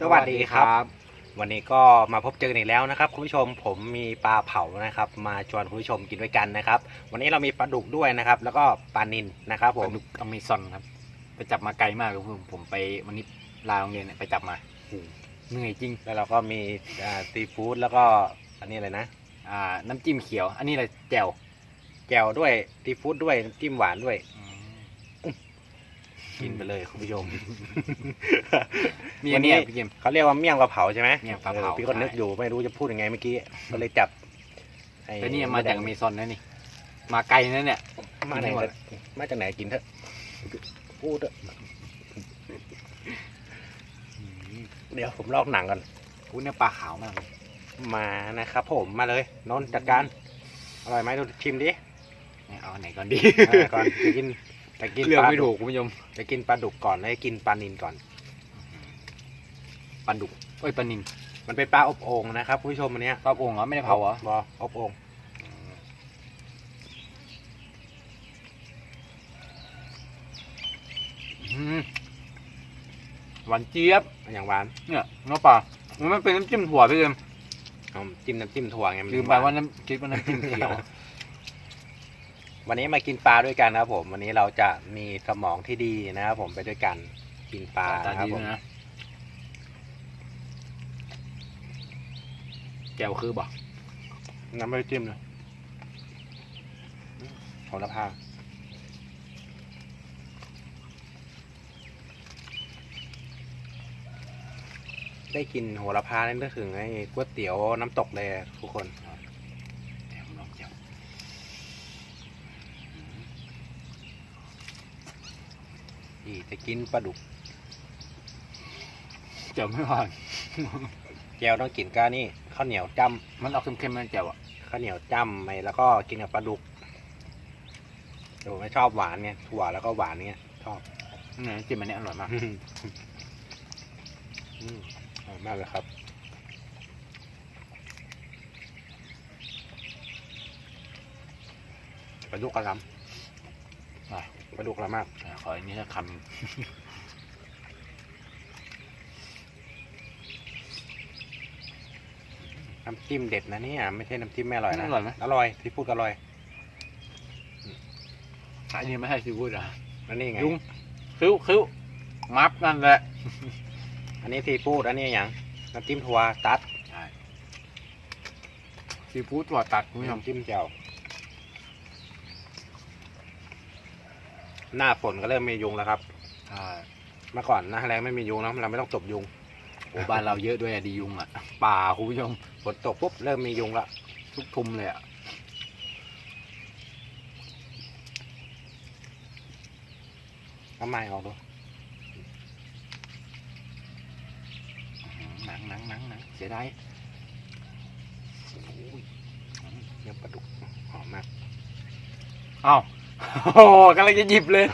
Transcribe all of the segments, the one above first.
สวัสดีครับ วันนี้ก็มาพบเจอกันอีกแล้วนะครับคุณผู้ชมผมมีปลาเผานะครับ มาชวนคุณผู้ชมกินด้วยกันนะครับ วันนี้เรามีปลาดุกด้วยนะครับ แล้วก็ปลานินนะครับผผมมอเมซอนครับ ไปจับมาไกลมากครับผมผมไปวันนี้ลาโรงเรียนเนี่ยไปจับมาเหนื่อยจริง แล้วเราก็มีซีฟู้ดแล้วก็อันนี้อะไรนะอ่า น้ำจิ้มเขียว อันนี้อะไรแจ่วแจ่วด้วยซีฟู้ดด้วยน้ำจิ้มหวานด้วย กินไปเลยคุณผู้ชม มีวัอันนนี้นี้พี่เกมเขาเรียกว่าเมี่ยงปลาเผาใช่ไหมเมี่ยงปลาเผาออพี่ก็นึกอยู่ไม่รู้จะพูดยังไงเมื่อกี้ ก็เลยจับไอ้แต่นี่มาจากอเมซอนนะนี่ มาไกลนะเนี่ย มาไหนกินให้หมดมาจากไหนกินเถอะพูดเถอะเดี๋ยวผมลอกหนังก่อน อู้เนี่ยปลาขาวมากเลยมานะครับผมมาเลยนนท์จัดการอร่อยไหมดูชิมดิ เนี่ยเอาอันไหนก่อนดีอ่าก่อนจะกิน จะกินเลือกปลาไม่ดุถูกกคุณผู้ชมจะกินปลาดุกก่อนแล้วกินปลานินก่อน ปลาดุกเอ้ยปลานินมันเป็นปลาอบโอ่งนะครับผู้ชมอันเนี้ยปลาโอ่งเหรอไม่ได้เผาเหรอ บออบโอ่งอืมหวานเจี๊ยบ อย่างหวานเนี่ยเนื้อปลามันเป็นน้ำจิ้มถั่วพี่เกมเอาจิ้มน้ำจิ้มถั่วไงนลืมไปว่าน้ำคิดว่าน้ำจิ้มเขียว วันนี้มากินปลาด้วยกันนะครับ ผม วันนี้เราจะมีสมองที่ดีนะครับผมไปด้วยกันกินปลาตานะครับดีผด้วมยนะแจ่วคือบ่น้ำไม่จิ้มเลยโหระพาได้กินโหระพาเนี่ยนึกถึงไอ้ก๋วยเตี๋ยวน้ำตกเลยอะทุกคน แจ่วลองแจ่วนี่จะกินปลาดุกแจ่วไม่หวานแจวต้องกินก้านี่ข้าวเหนียวจ้มันออกเค็มๆมันแจ่วอะำข้าวเหนียวจ้ำไปแล้วก็กินกับปลาดุกแต่ผมไม่ชอบหวานไงถั่วแล้วก็หวานเนี่ยชอบนี่น้ำจิ้มอันนี้อร่อยมาก อืมอืมอร่อยมากเลยครับ ปลาดุกกระลอะำป ลาดุกกระมากอะขออันนี้สักคน้ำจิ้มเด็ดนะเนี่ยไม่ใช่น้ำจิ้มไม่อร่อยำนะ อร่อยไหมอร่อยที่พูดอร่อยอันนี้ไม่ใช่ซีฟู้ดอะแล้วนี่ไงยุงคิ้วคิ้วมัฟนั่นแหละ อันนี้ซีฟู้ดอันนี้อย่างน้ำจิ้มถั่วตัดใช่ซีฟู้ดถั่วตัดคุณผู้ชมน้ำจิ้มแจ่ว หน้าฝนก็เริ่มมียุงแล้วครับใช่เมื่อก่อนหน้าแรงไม่มียุงนะเราไม่ต้องตบยุงโอ้บ้านเราเยอะด้วยอะดียุงอะ ป่าคุณผู้ชมฝนตกปุ๊บเริ่มมียุงละทุกทุมเลยอะทำไมออกดูหนังหนังหนังหนังเสียดายเนื้อปลาดุกหอมมากอ้าว โอ้โหกำลังจะหยิบเลย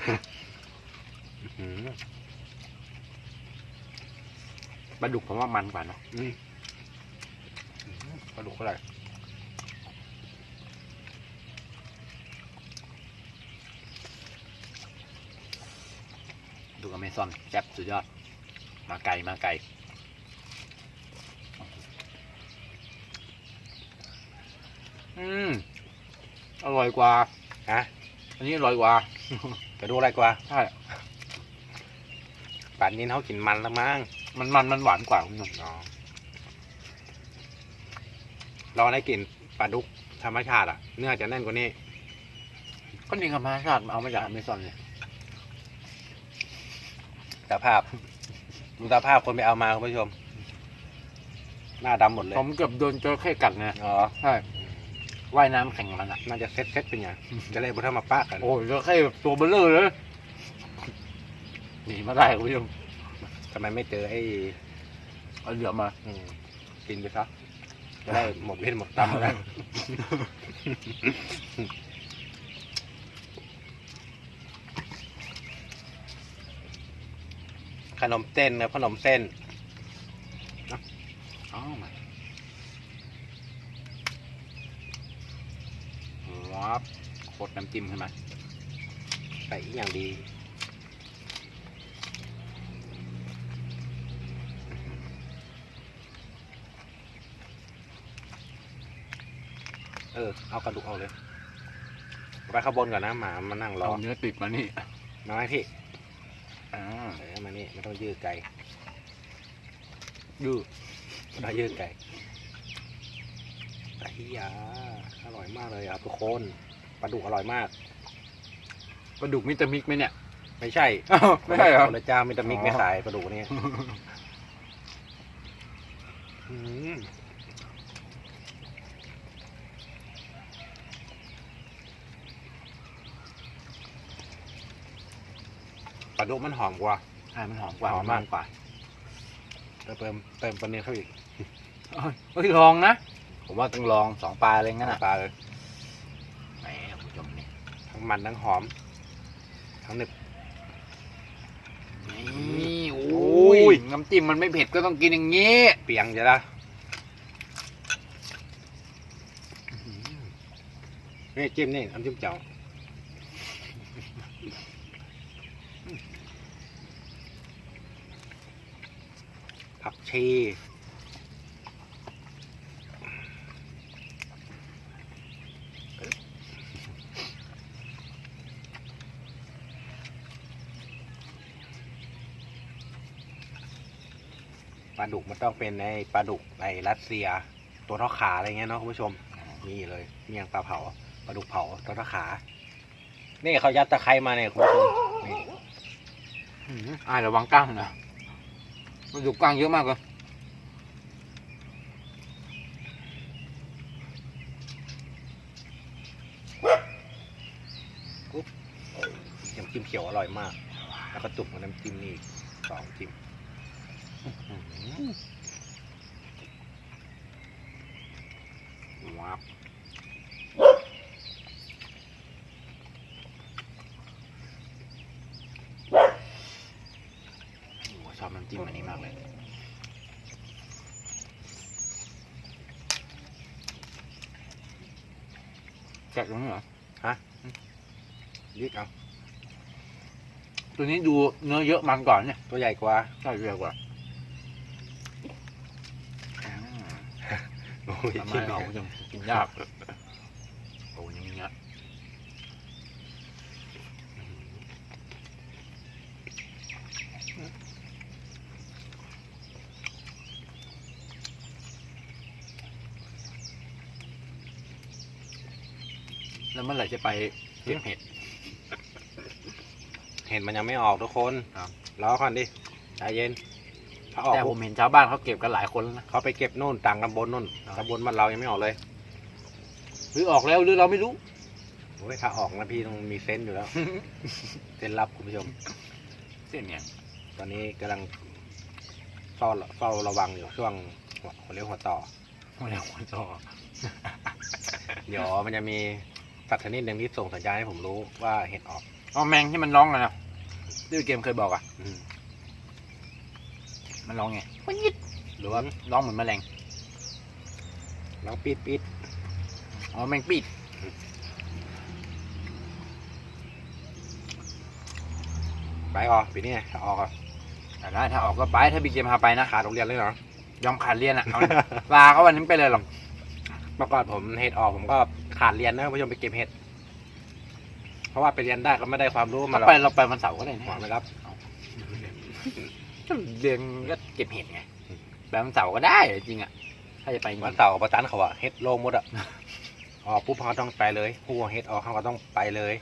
อื้อหือปลาดุกผมว่ามันกว่าเนาะอืมอื้อหือปลาดุกอะไรดูอเมซอนแซ่บสุดยอด มาไกลมาไกลอืม อร่อยกว่า ฮะ อันนี้อร่อยกว่าจะดูอะไรกว่าใช่ป่านนี้เขากินมันแล้วมั้งมันมันมันหวานกว่าคุณผู้ชมอ๋อเราได้กลิ่นปลาดุกธรรมชาติอะ เนื้อจะแน่นกว่านี้ ก็นี่ธรรมชาติเอามาจากอเมซอนเลยสภาพดูสภาพคนไปเอามาคุณผู้ชม หน้าดำหมดเลย ผมเกือบโดนจระเข้กัดไงอ๋อ ใช่ ว่ายน้ำแข่งกับมันอะ น่าจะเซ็ตเซ็ตเป็นอย่างจะเลยบุทมาปะกันโอ้ยจระเข้แบบตัวเบลเลอร์เลยหนีมาได้คุณผู้ชมทำไมไม่เจอไอ้เอาเหลือมา อืมกินไปซะจะได้หมดเวทหมดกรรมแล้วขนมเส้นนะขนมเส้น อ้าวมา บโคตรน้ำจิ้มขึ้นมาใส่อีกอย่างดี เออ เอากระดูกเอาเลยไปข้าบนก่อนนะหมามานั่งรอเอาเนื้อติดมานี่มาไหมพี่อ่าเออมานี่ไม่ต้องยืดไกลยืดไม่ต้องยืดไกล แต่ที่ยาอร่อยมากเลยครับทุกคนปลาดุกอร่อยมาก ปลาดุกมิตรมิกไหมเนี่ย ไม่ใช่อ้าวไม่ใช่เหรอ คนละเจ้ามิตามิกอ๋อ ไม่ขายปลาดุกนี่อืมปลาดุกมันหอมกว่าใช่มันหอมกว่าหอมมากกว่า เติมเติมเติมปลาเนื้อเข้าอีกเฮ้ยลองนะ ผมว่าต้องลองสองปลาอะไรงั้นอะปลาเลยแหมคุณผู้ชมนี่ทั้งมันทั้งหอม ทั้งหนึบนี่โอโอ้้ยยน้ำจิ้มมันไม่เผ็ดก็ต้องกินอย่างนี้ เปียงจะละนี่จิ้มนี่น้ำจิ้มเจ้าผักชี ปลาดุกมันต้องเป็นในปลาดุกในรัสเซีย ตัวเท่าขาอะไรเงี้ยเนาะคุณผู้ชมนี่เลยเมียงปลาเผาปลาดุกเผาตัวเท่าขานี่เขายัดตะไคร้มาเนี่ยคุณผู้ชมนี่อืมอ่าระวังก้งนะปลาดุกก้งเยอะมากเลยน้ำจิ้มเขียวอร่อยมาก แล้วก็จุ่มกับน้ำจิ้มนี่สองจิ้ม ว้าวโอ้โหชอบน้ำจิ้มอันนี้มากเลยแกะตรงนี้เหรอยิกเอา ตัวนี้ดูเนื้อเยอะมันก่อนเนี่ย ตัวใหญ่กว่าใช่เยอะกว่าอืม โอ้ยทำไมเรายังกินยากโอ้ยยังมีเนี้ยแล้วเมื่อไหร่จะไปเก็บเห็ด เห็นมันยังไม่ออกทุกคน ครับ รอก่อนดิ ใจเย็น ถ้าออกแต่ผปุ๊บมเห็นชาวบ้านเขาเก็บกันหลายคนแล้วนะ เขาไปเก็บนู่นต่างตำบลนู่นครับตำบลบ้านเรายังไม่ออกเลยหรือออกแล้วหรือเราไม่รู้ โอ้ยถ้าออกนะพี่ต้องมีเซนส์อยู่แล้ว เซนส์ลับคุณผู้ชม เส้นเนี่ยตอนนี้กำลังเฝ้าเฝ้าระวังอยู่ช่วงหัวหัวเลี้ยวหัวต่อไม่ได้หัวต่อเดี๋ยวมันจะมีสัตว์ชนิดหนึ่งที่ส่งสัญญาณให้ผมรู้ว่าเห็ดออกอ๋อแมงที่มันร้องกันนะที่เกมเคยบอกอะอืม มันร้องไงหรือว่าร้องเหมือนแมลงแล้วปิดปิดอ๋อแมงปีดไปออกปีนี้ถ้าออกอะแต่ได้ถ้าออกก็ไปถ้าบีเกมพาไปนะขาดโรงเรียนเลยเหรอยอมขาดเรียนอะเอานะลาเขาวันนี้ไม่ไปเลยหรอกเมื่อก่อนผมเห็ดออกผมก็ขาดเรียนนะคุณผู้ชมไปเก็บเห็ด เพราะว่าไปเรียนได้ก็ไม่ได้ความรู้มาหรอกเราไปเราไปวันเสาร์ก็ได้นะหวังไม่รับ เรียนก็เก็บเห็ดไงไปวันเสาร์ก็ได้จริงอะ ถ้าจะไปจริงวันเสาร์ประจันเขาอะเห็ดโลงหมดอะออกปุ๊บเขาต้องไปเลยหัวเห็ดออกเขาก็ต้องไปเลย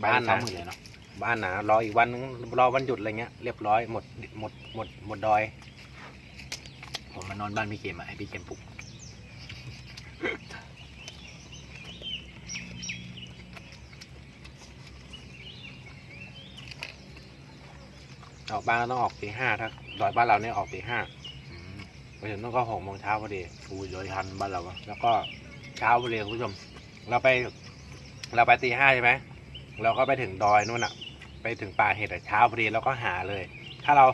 ไปบ้านเช้านะมืดเลยเนาะบ้านนะรออีกวันนึงรอวันหยุดอะไรเงี้ยเรียบร้อยหมดหมดหมดหมดดอย ผมมานอนบ้านพี่เกมอะให้พี่เกมปลุก ออกบ้านก็ต้องออกตีห้าถ้าดอยบ้านเราเนี่ยออกตีห้าอืมไปถึงต้องก็หกโมงเช้าพอดีฟูย้อยทันบ้านเราอะแล้วก็เช้าพอดีคุณผู้ชม เราไป เราไปตีห้าใช่ไหมเราก็ไปถึงดอยนู่นอะไปถึงป่าเห็ดอะเช้าพอดีเราก็หาเลย ถ้าเรา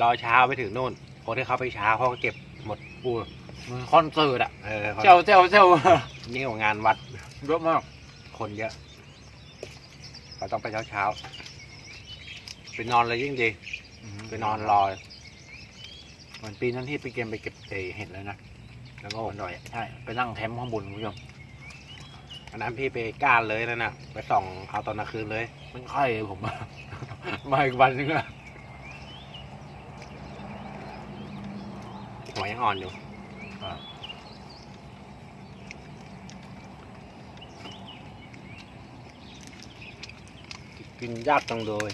รอเช้าไปถึงนู่นคนที่เขาไปเช้าเขาก็เก็บหมดปูเหมือนคอนเสิร์ตอะเออเขาเจ้าเจ้าเจ้ายิ่งกว่างานวัดเยอะมาก คนเยอะเราต้องไปเช้าเช้าๆ ไปนอนเลยยิ่งดีไปนอนรอเหมือนปีนั้นที่ไปเกมไปเก็บเอ่อเห็ดแล้วนะแล้วก็บนดอยอะใช่ไปนั่งแคมป์ข้างบนคุณผู้ชมอันนั้นพี่ไปก้านเลยนั่นน่ะไปส่องเอาตอนกลางคืนเลยไม่ค่อยผมมาอีกวันนึงอะหัวยังอ่อนอยู่กินยากจังเลย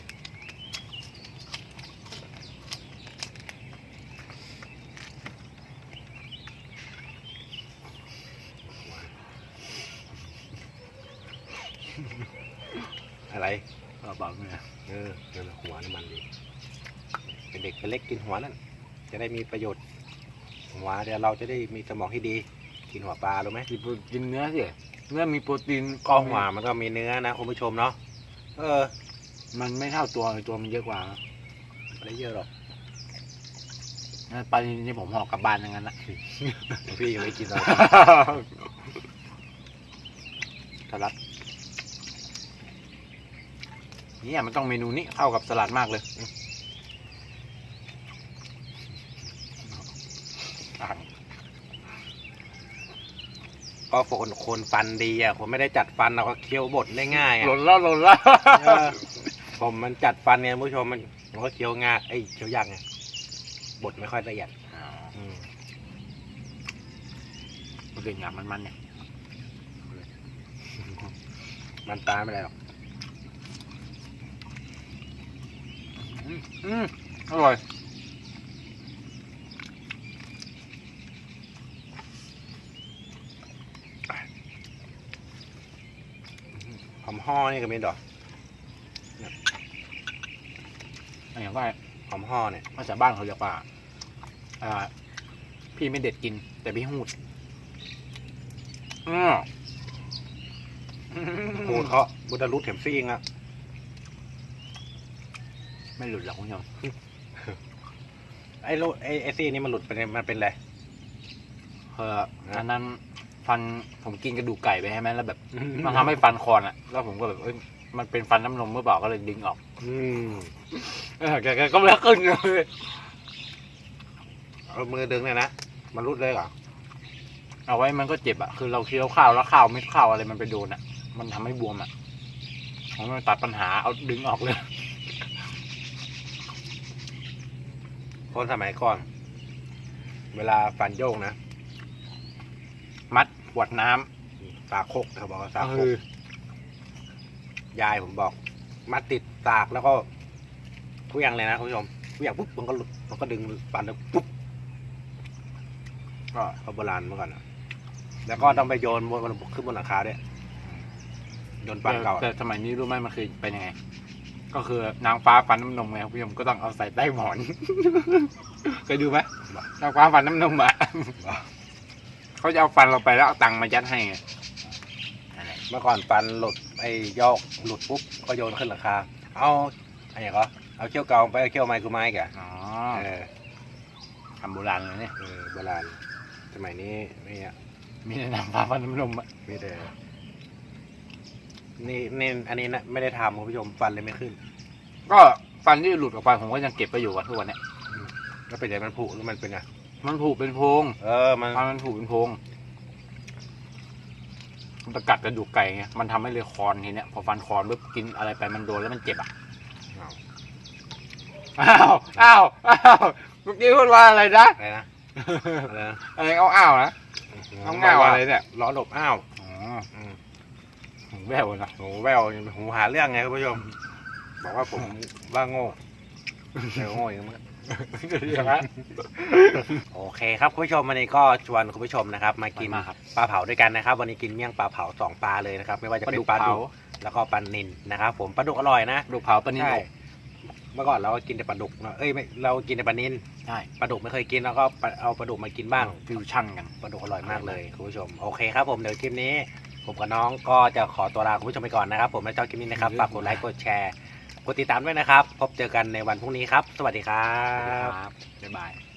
อะไรก็บอกเนี่ยเออเดี๋ยวหัวน้ำมันดีเป็นเด็กเป็นเล็กกินหัวนั่นจะได้มีประโยชน์ หัวเดี๋ยวเราจะได้มีสมองที่ดี กินหัวปลารู้ไหมกินโปรกินเนื้อสิเนื้อมีโปรตีนก็หัวมันก็มีเนื้อนะคุณผู้ชมเนาะเออ มันไม่เท่าตัวตัวมันเยอะกว่าไม่ได้เยอะหรอกนั่นปลานินที่ผมห่อกลับบ้านอย่างนั้นนะพี่ยังไม่กินเลยสลัด เนี่ยมันต้องเมนูนี้เข้ากับสลัดมากเลยอะก็คนคนฟันดีอะผมไม่ได้จัดฟันเราก็เคี้ยวบดได้ง่ายอะหล่นแล้วหล่นแล้วเออผมมันจัดฟันไงคุณผู้ชมมันมันก็เคี้ยวง่ายเอ้ยเคี้ยวยากไงบดไม่ค่อยละเอียดอ๋ออืมมันเป็นอย่างมันๆเนี่ยมันตายไม่ได้หรอก อืมอืมอร่อย หอมห่อนี่ก็มีดอกอย่างว่าหอมห่อเนี่ยภาษาบ้านเขาเรียกว่า อ่า พี่ไม่เด็ดกิน แต่พี่หูดอือพูดเขาบุตรุษเข็มซิ่งอะ ไม่หลุดหรอกคุณผู้ชมไอ้โลไอ้ไอ้ซี่นี่มันหลุดไปเนี่ยมันเป็นอะไรเอออันนั้นฟันผมกินกระดูกไก่ไปใช่ไหมแล้วแบบมันทำให้ฟันคอนอะ แล้วผมก็แบบเอ้ยมันเป็นฟันน้ำนมเมื่อเปล่าก็เลยดึงออก อืมเออแกแกก็ไม่ได้ขึ้นเลยเอามือดึงเนี่ยนะมันรุดเลยเหรอเอาไว้มันก็เจ็บอะคือเราเคี้ยวข้าวแล้วข้าวไม่ข้าวอะไรมันไปโดนอะ มันทำให้บวมอะผมเลยตัดปัญหาเอาดึงออกเลย คนสมัยก่อน เวลาฟันโยกนะ มัดขวดน้ำสากคกเขาบอกว่าสากคคืกอยายผมบอก มัดติดสากแล้วก็เคลี้ยงเลยนะคุณผู้ชมเคลี้ยงปุ๊บมันก็หลุดมันก็ดึงฟันแล้วปุ๊บก็เขาโบราณเมื่อก่อนอะแล้วก็ต้องไปโยนบนขึ้นบนหลังคาด้วยโยนฟันเก่าอะแต่สมัยนี้รู้ไหมมันคือเป็นยังไง ก็คือนางฟ้าฟันน้ำนมไงครับพี่ผมก็ต้องเอาใส่ใต้หมอน เคยดูไหมนางฟ้าฟันน้ำนมอะเขาจะเอาฟันเราไปแล้วเอาตังค์มายัดให้ไงนั่นแหละเมื่อก่อนฟันหลุดไอ้ยอกหลุดปุ๊บก็โยนขึ้นหลังคา เอาอะไรก็เอาเขี้ยวเกาไปเอาเขี้ยวไม้กูไม้แกอ๋อเออทำโบราณเลยเนี่ยเออโบราณ สมัยนี้ไม่อะมีแต่นางฟ้าฟันน้ำนมอะไม่ได้ นี่นี่อันนี้นะไม่ได้ทำคุณผู้ชมฟันเลยไม่ขึ้น ก็ฟันที่หลุดออกไปผมก็ยังเก็บไปอยู่วันทุกวันเนี้ยแล้วเป็นไงมันผุหรือมันเป็นไงมันผูกเป็นโพรงเออมันฟันมันผูกเป็นโพรงมันประกัดกระดูกไก่ไงมันทำให้เลยคอนทีเนี้ยพอฟันคอนปุ๊บกินอะไรไปมันโดนแล้วมันเจ็บอะอ้าวอ้าวอ้าวอ้าวเมื่อกี้พูดว่าอะไรนะ อะไรนะอะไรนะอะไรเอาอ้าวนะเอาง่าวอะไรเนี่ยล้อหลบอ้าว อ๋ออืม หูแววนะหูแววหูหาเรื่องไงคุณผู้ชม บอกว่าผมว่าโง่แต่โง่อย่างมั้งอย่างนั้นโอเคครับคุณผู้ชมวันนี้ก็ชวนคุณผู้ชมนะครับ มากินมาครับ ปลาเผาด้วยกันนะครับ วันนี้กินเมี่ยงปลาเผาสองปลาเลยนะครับ ไม่ว่าจะเป็นปลาดุกแล้วก็ปลานิลนะครับ ผมปลาดุกอร่อยนะดูกเผาปลานิลใช่อบเมื่อก่อนเราก็กินแต่ปลาดุกเนอะเอ้ยไม่เรากินแต่ปลานิลใช่ปลาดุกไม่เคยกินแล้วก็เอาปลาดุกมากินบ้างฟิวชั่นกันปลาดุกอร่อยมากเลยคุณผู้ชมโอเคครับผมเดี๋ยวคลิปนี้ ผมกับน้องก็จะขอตัวลาคุณผู้ชมไปก่อนนะครับผมและชอบคลิปนี้นะครับฝากกดไลค์กดแชร์กดติดตามด้วยนะครับ พบเจอกันในวันพรุ่งนี้ครับ สวัสดีครัคบรับบ๊ายบาย